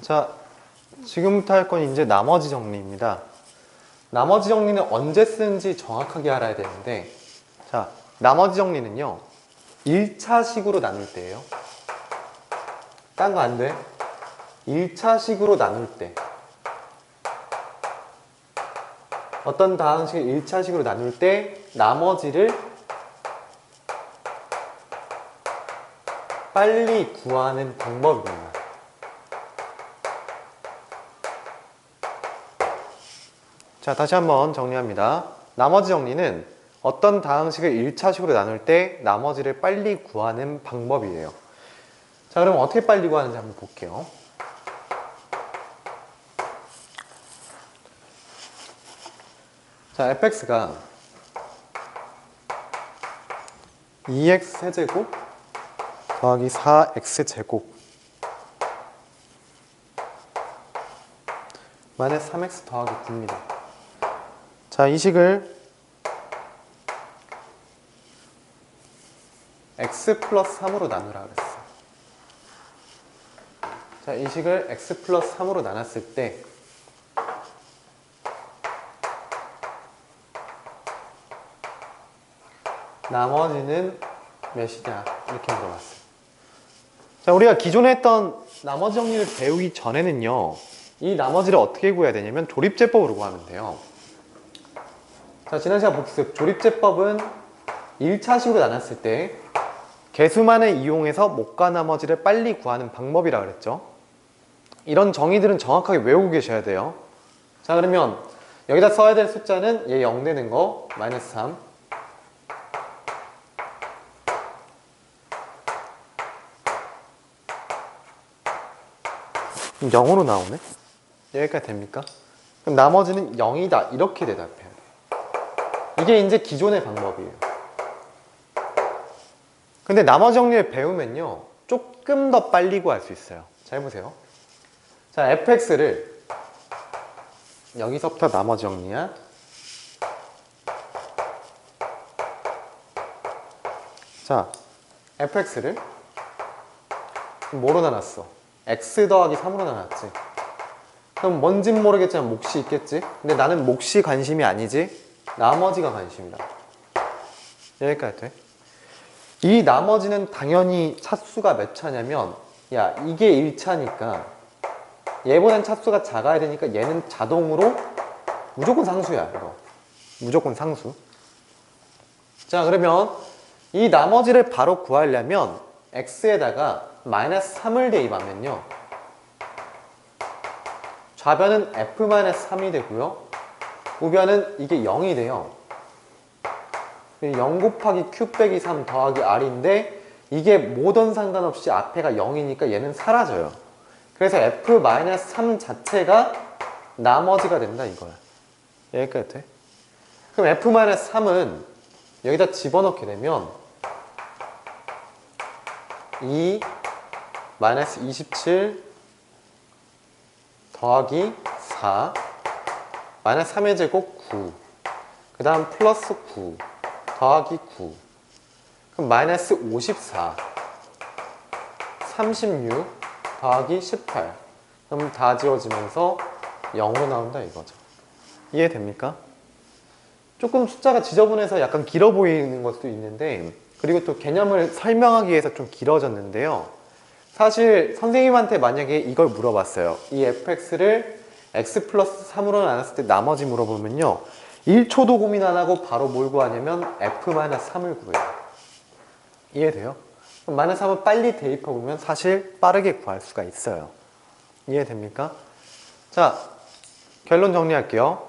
자, 지금부터 할 건 이제 나머지 정리입니다. 나머지 정리는 언제 쓰는지 정확하게 알아야 되는데, 자, 나머지 정리는요, 1차식으로 나눌 때예요. 딴 거 안 돼. 1차식으로 나눌 때. 어떤 다항식을 1차식으로 나눌 때 나머지를 빨리 구하는 방법입니다. 자, 다시 한번 정리합니다. 나머지 정리는 어떤 다항식을 1차식으로 나눌 때 나머지를 빨리 구하는 방법이에요. 자, 그럼 어떻게 빨리 구하는지 한번 볼게요. 자, fx가 2x 세제곱 더하기 4x 제곱 마이너스 3x 더하기 9입니다. 자, 이 식을 x 플러스 3으로 나누라 그랬어. 자, 이 식을 x 플러스 3으로 나눴을 때 나머지는 몇이냐 이렇게 물어봤어요. 자, 우리가 기존에 했던 나머지 정리를 배우기 전에는요, 이 나머지를 어떻게 구해야 되냐면 조립제법으로 구하면 돼요. 자, 지난 시간 복습. 조립제법은 1차식으로 나눴을 때 개수만을 이용해서 못가 나머지를 빨리 구하는 방법이라 그랬죠. 이런 정의들은 정확하게 외우고 계셔야 돼요. 자, 그러면 여기다 써야 될 숫자는 얘 0 되는 거, 마이너스 3. 그럼 0으로 나오네? 여기까지 됩니까? 그럼 나머지는 0이다. 이렇게 대답해야 돼. 이게 이제 기존의 방법이에요. 근데 나머지 정리를 배우면요. 조금 더 빨리 구할 수 있어요. 잘 보세요. 자, fx를 여기서부터 나머지 정리야. 자, fx를 뭐로 나눴어? x 더하기 3으로 나눴지. 그럼 뭔진 모르겠지만 몫이 있겠지? 근데 나는 몫이 관심이 아니지? 나머지가 관심이다. 여기까지 돼? 이 나머지는 당연히 차수가 몇 차냐면 야 이게 1차니까 얘보단 차수가 작아야 되니까 얘는 자동으로 무조건 상수야 이거 무조건 상수 자 그러면 이 나머지를 바로 구하려면 x에다가 마이너스 3을 대입하면요 좌변은 f-3이 되고요 우변은 이게 0이 돼요 0 곱하기 q 빼기 3 더하기 r인데 이게 뭐든 상관없이 앞에가 0이니까 얘는 사라져요. 그래서 f-3 자체가 나머지가 된다 이거야. 여기까지 돼? 그럼 f-3은 여기다 집어넣게 되면 2 마이너스 27 더하기 4 마이너스 3의 제곱 9. 그 다음 플러스 9 더하기 9. 그럼 마이너스 54. 36 더하기 18. 그럼 다 지워지면서 0으로 나온다 이거죠. 이해됩니까? 조금 숫자가 지저분해서 약간 길어 보이는 것도 있는데 그리고 또 개념을 설명하기 위해서 좀 길어졌는데요. 사실 선생님한테 만약에 이걸 물어봤어요. 이 fx를 x 플러스 3으로 나눴을 때 나머지 물어보면요. 1초도 고민 안 하고 바로 뭘 구하냐면 f-3을 구해요. 이해돼요? 마이너스 3을 빨리 대입해 보면 사실 빠르게 구할 수가 있어요. 이해됩니까? 자, 결론 정리할게요.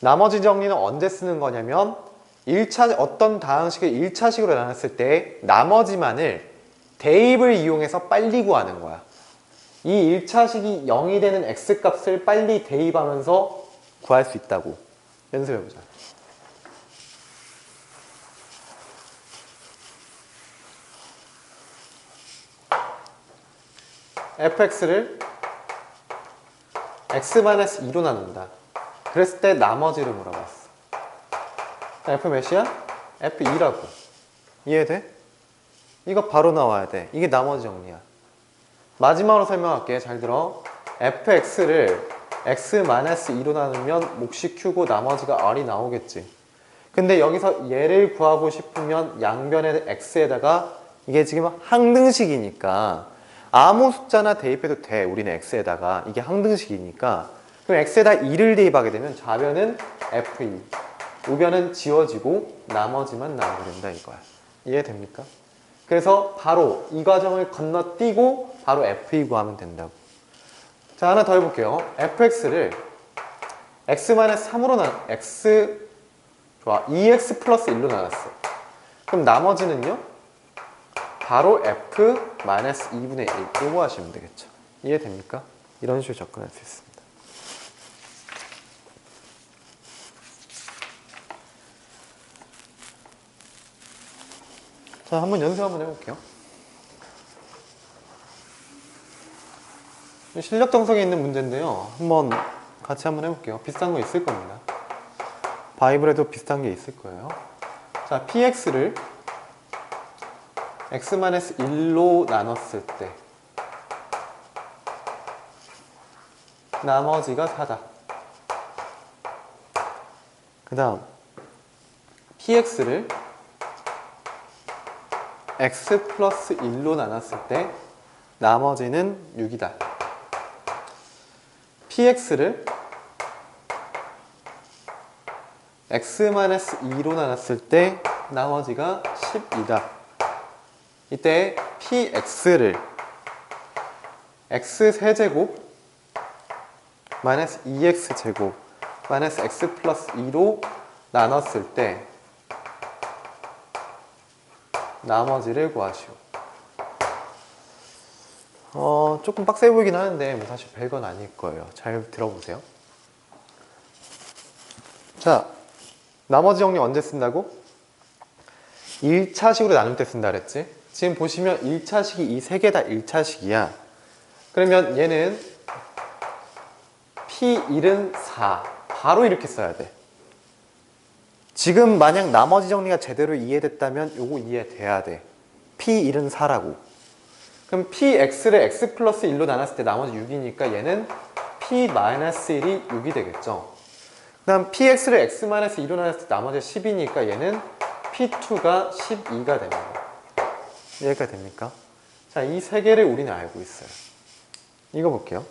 나머지 정리는 언제 쓰는 거냐면 1차, 어떤 다항식을 1차식으로 나눴을 때 나머지만을 대입을 이용해서 빨리 구하는 거야. 이 1차식이 0이 되는 x값을 빨리 대입하면서 구할 수 있다고. 연습해보자. fx를 x-2로 나눈다. 그랬을 때 나머지를 물어봤어. f 몇이야? f2라고. 이해돼? 이거 바로 나와야 돼. 이게 나머지 정리야. 마지막으로 설명할게. 잘 들어. fx를 x-2로 나누면 몫이 q고 나머지가 r이 나오겠지. 근데 여기서 얘를 구하고 싶으면 양변의 x에다가 이게 지금 항등식이니까 아무 숫자나 대입해도 돼. 우리는 x에다가 이게 항등식이니까 그럼 x에다 2를 대입하게 되면 좌변은 f2, 우변은 지워지고 나머지만 나오게 된다 이거야. 이해됩니까? 그래서 바로 이 과정을 건너뛰고 바로 f2 구하면 된다고. 자 하나 더 해볼게요. fx를 x-3으로 나 x 좋아 2x 플러스 1로 나눴어. 그럼 나머지는요? 바로 f 마이너스 2분의 1 요거 하시면 되겠죠. 이해됩니까? 이런 식으로 접근할 수 있습니다. 자, 한번 연습 한번 해볼게요. 실력 정성에 있는 문제인데요. 한번 같이 한번 해볼게요. 비슷한 거 있을 겁니다. 바이블에도 비슷한 게 있을 거예요. 자, px를 x-1로 나눴을 때 나머지가 4다. 그 다음 px를 x 플러스 1로 나눴을 때 나머지는 6이다. Px를 x-2로 나눴을 때 나머지가 10이다. 이때 px를 x 세제곱 마이너스 2x 제곱 마이너스 x 플러스 2로 나눴을 때 나머지를 구하시오. 어, 조금 빡세 보이긴 하는데 뭐 사실 별건 아닐 거예요. 잘 들어보세요. 자, 나머지 정리 언제 쓴다고? 1차식으로 나눌 때 쓴다 그랬지? 지금 보시면 1차식이 이 세 개 다 1차식이야. 그러면 얘는 P1은 4. 바로 이렇게 써야 돼. 지금 만약 나머지 정리가 제대로 이해됐다면 요거 이해돼야 돼. P1은 4라고. 그럼 Px를 x 플러스 1로 나눴을 때 나머지 6이니까 얘는 P 마이너스 1이 6이 되겠죠. 그 다음 Px를 x 마이너스 2로 나눴을 때 나머지 10이니까 얘는 P2가 12가 됩니다. 이해가 됩니까? 자, 이 세 개를 우리는 알고 있어요. 이거 볼게요.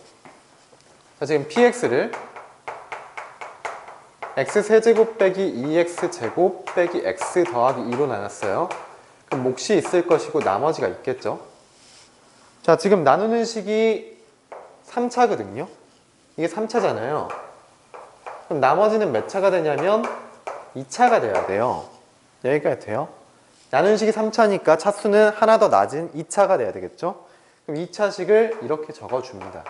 자, 지금 Px를 x 세제곱 빼기 2x 제곱 빼기 x 더하기 2로 나눴어요. 그럼 몫이 있을 것이고 나머지가 있겠죠. 자, 지금 나누는 식이 3차거든요. 이게 3차잖아요. 그럼 나머지는 몇 차가 되냐면 2차가 돼야 돼요. 여기까지 돼요. 나누는 식이 3차니까 차수는 하나 더 낮은 2차가 돼야 되겠죠. 그럼 2차식을 이렇게 적어줍니다.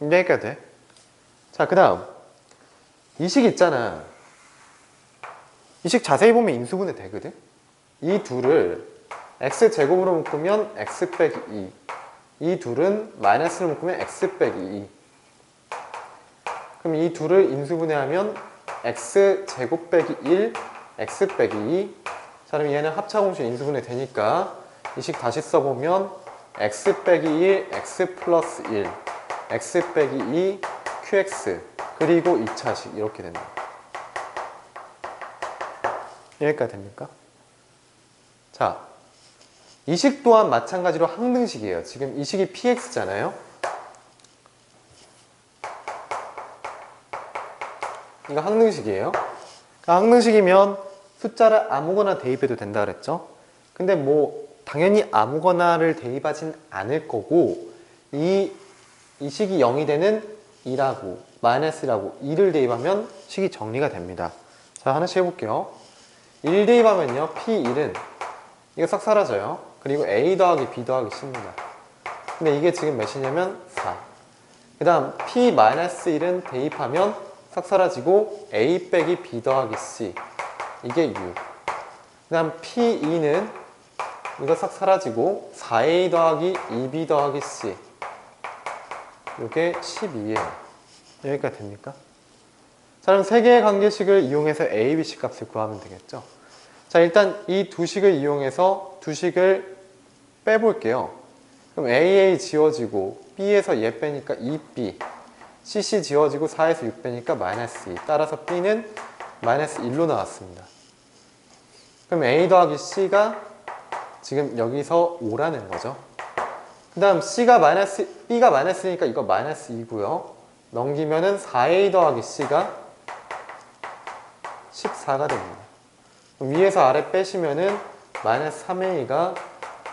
여기까지 돼. 자, 그 다음. 이 식 있잖아. 이 식 자세히 보면 인수분해 되거든? 이 둘을 x제곱으로 묶으면 x 빼기 2. 이 둘은 마이너스로 묶으면 x 빼기 2. 그럼 이 둘을 인수분해하면 x제곱 빼기 1, x 빼기 2. 자, 그럼 얘는 합차공식 인수분해 되니까 이 식 다시 써보면 x 빼기 1, x 플러스 1, x 빼기 2, qx 그리고 2차식 이렇게 된다. 여기까지 됩니까? 자, 이 식 또한 마찬가지로 항등식이에요. 지금 이 식이 px잖아요. 이거 항등식이에요. 그러니까 항등식이면 숫자를 아무거나 대입해도 된다 그랬죠. 근데 뭐 당연히 아무거나를 대입하진 않을 거고 이, 이 식이 0이 되는 2라고 마이너스라고 2를 대입하면 식이 정리가 됩니다. 자 하나씩 해볼게요. 1 대입하면요 P1은 이거 싹 사라져요. 그리고 A 더하기 B 더하기 C입니다. 근데 이게 지금 몇이냐면 4. 그 다음 P-1은 대입하면 싹 사라지고 A 빼기 B 더하기 C 이게 6. 그 다음 P2는 이거 싹 사라지고 4A 더하기 2B 더하기 C 이게 12예요. 여기까지 됩니까? 자 그럼 세 개의 관계식을 이용해서 A, B, C 값을 구하면 되겠죠. 자 일단 이 두 식을 이용해서 두 식을 빼볼게요. 그럼 AA 지워지고 B에서 얘 빼니까 2B CC 지워지고 4에서 6 빼니까 마이너스 2 따라서 B는 마이너스 1로 나왔습니다. 그럼 A 더하기 C가 지금 여기서 5라는 거죠. 그 다음 C가 마이너스 B가 마이너스니까 이거 마이너스 2고요. 넘기면은 4A 더하기 C가 14가 됩니다. 그럼 위에서 아래 빼시면은 마이너스 3A가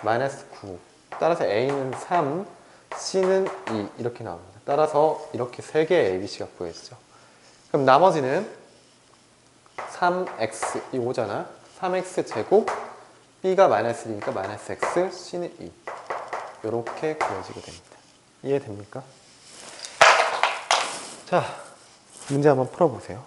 마이너스 9 따라서 A는 3 C는 2 이렇게 나옵니다. 따라서 이렇게 세 개의 ABC가 구해지죠. 그럼 나머지는 3X 이 5잖아. 3X 제곱 B가 마이너스 2니까 마이너스 X C는 2 이렇게 구해지게 됩니다. 이해됩니까? 자 문제 한번 풀어보세요